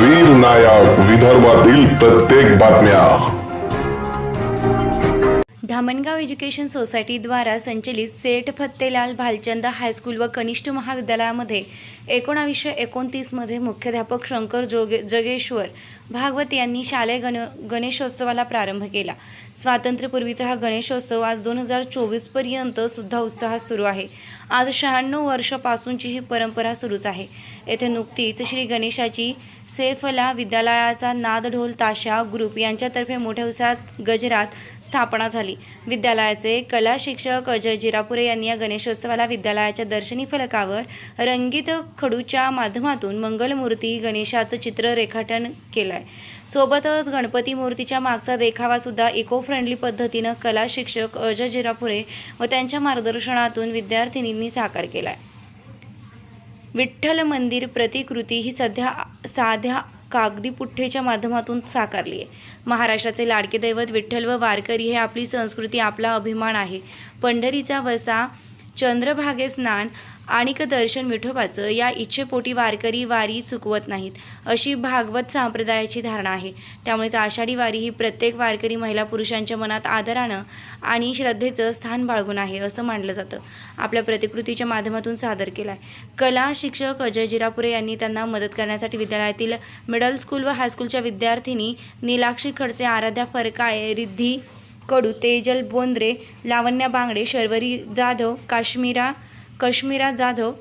वीर नायक विदर्भातील प्रत्येक बातम्या. धामणगाव एज्युकेशन सोसायटीद्वारा संचलित सेठ फत्तेलाल भालचंद हायस्कूल व कनिष्ठ महाविद्यालयामध्ये एकोणावीसशे एकोणतीसमध्ये मुख्याध्यापक शंकर जोगे जगेश्वर भागवत यांनी शालेय गण गणेशोत्सवाला प्रारंभ केला. स्वातंत्र्यपूर्वीचा हा गणेशोत्सव आज दोन हजार चोवीसपर्यंत सुद्धा उत्साहात सुरू आहे. आज शहाण्णव वर्षापासूनची ही परंपरा सुरूच आहे. येथे नुकतीच श्री गणेशाची सेफला विद्यालयाचा नादढोल ताशा ग्रुप यांच्यातर्फे मोठ्या उत्साहात गजरात स्थापना झाली. विद्यालयाचे कला शिक्षक अजय जिरापुरे यांनी या गणेशोत्सवाला विद्यालयाच्या दर्शनी फलकावर रंगीत खडूच्या माध्यमातून मंगलमूर्ती गणेशाचं चित्र रेखाटन केलं आहे सोबतच गणपती मूर्तीच्या मागचा देखावा सुद्धा इको फ्रेंडली पद्धतीनं कला शिक्षक अजय जिरापुरे व त्यांच्या मार्गदर्शनातून विद्यार्थिनींनी साकार केला आहे विठ्ठल मंदिर प्रतिकृती ही सध्या साध्या कागदी पुठ्ठेच्या माध्यमातून साकारली आहे. महाराष्ट्राचे लाडके दैवत विठ्ठल व वारकरी हे आपली संस्कृती आपला अभिमान आहे. पंढरीचा वसा चंद्रभागे स्नान आणिक दर्शन विठोबाचं या इच्छेपोटी वारकरी वारी चुकवत नाहीत अशी भागवत संप्रदायाची धारणा आहे. त्यामुळेच आषाढी वारी ही प्रत्येक वारकरी महिला पुरुषांच्या मनात आदरानं आणि श्रद्धेचं स्थान बाळगून आहे असं मानलं जातं. आपल्या प्रतिकृतीच्या माध्यमातून सादर केला आहे कला शिक्षक अजय जिरापुरे यांनी त्यांना मदत करण्यासाठी विद्यालयातील मिडल स्कूल व हायस्कूलच्या विद्यार्थिनी नीलाक्षी खडसे आराध्या फरकाळे रिद्धी कडू तेजल बोंद्रे लावण्या बांगडे शर्वरी जाधव काश्मीरा कश्मीरा जाधव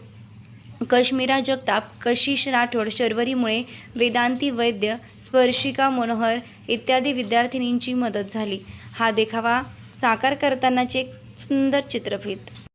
कश्मीरा जगताप कशिश राठोड शर्वरीमुळे वेदांती वैद्य स्पर्शिका मनोहर इत्यादी विद्यार्थिनींची मदत झाली. हा देखावा साकार करतानाचे एक सुंदर चित्रफित.